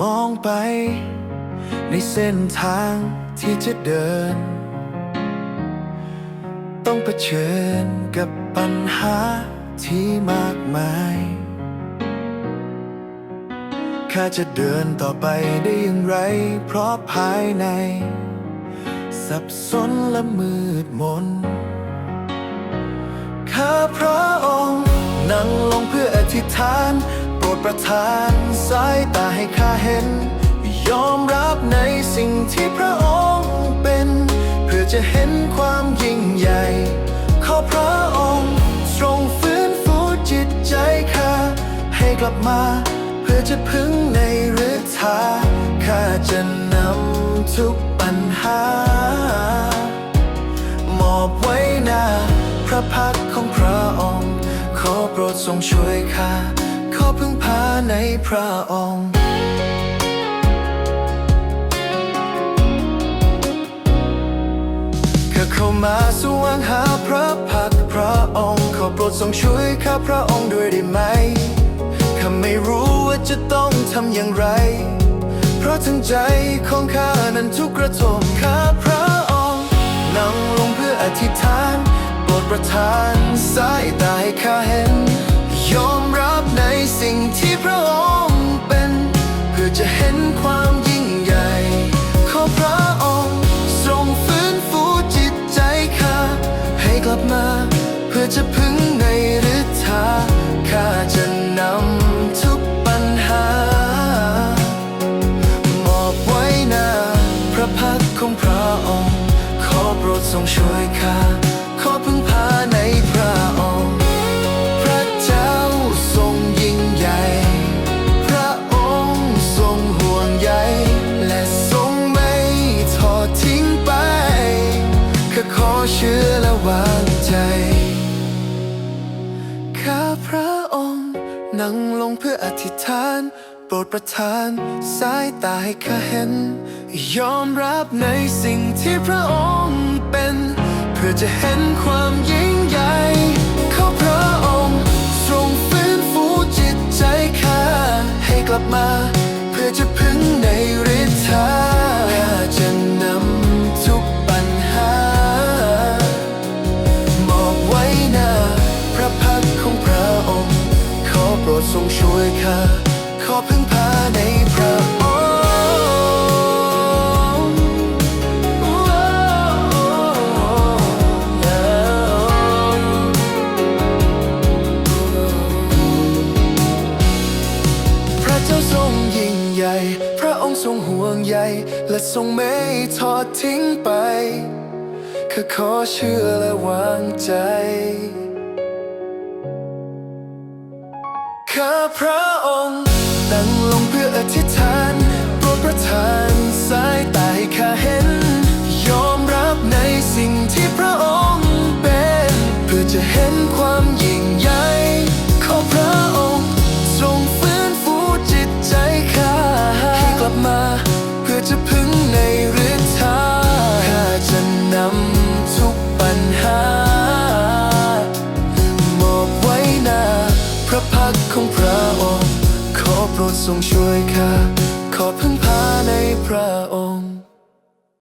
มองไป ในเส้นทางที่จะเดิน ต้องเผชิญกับปัญหาที่มากมายข้าจะเดินต่อไปได้อย่างไร เพราะภายใน สับสนและมืดมน ข้าพระองค์นั่งลงเพื่ออธิษฐาน ดประทานสายตาให้ข้าเห็น ยอมรับในสิ่งที่พระองค์เป็น เพื่อจะเห็นความยิ่งใหญ่ ขอพระองค์ทรงฟื้นฟูจิตใจข้าให้กลับมา เพื่อจะพึ่งในฤทธาข้าจะนำทุกปัญหา มอบไว้หน้าพระพักของพระองค์ ขอโปรดทรงช่วยข้า พึ่งพาในพระองค์ข้าเข้ามาสวงหาพระพักพระองค์ ขอโปรดทรงช่วยข้าพระองค์ด้วยได้ไหมข้าไม่รู้ว่าจะต้องทำอย่างไร เพราะทั้งใจของข้านั้นทุกกระทมข้าพระองค์นั่งลงเพื่ออธิษฐานโปรดประทานสายตาให้ข้าเห็น ยอมรับ ที่พระองค์เป็น เพื่อจะเห็นความยิ่งใหญ่ขอพระองค์ทรงฟื้นฟูจิตใจข้าให้กลับมา เพื่อจะพึ่งในฤทธาข้าจะนำทุกปัญหามอบไว้นาพระพักของพระองค์ ขอโปรดทรงช่วยข้า เชื่อและวางใจ ข้าพระองค์ นั่งลงเพื่ออธิษฐาน โปรดประทานสายตาให้ข้าเห็น ยอมรับในสิ่งที่พระองค์เป็น เพื่อจะเห็นความยิ่งใหญ่ของพระองค์ ทรงฟื้นฟูจิตใจข้าให้กลับมา ทรงช่วยข้าขอพึ่งพาในพระองค์พระเจ้าทรงยิ่งใหญ่ พระองค์ทรงห่วงใยและทรงไม่ทอดทิ้งไปข้าขอเชื่อและวางใจ ข้าพระองค์ ทรงช่วยข้าขอพึ่งพาในพระองค์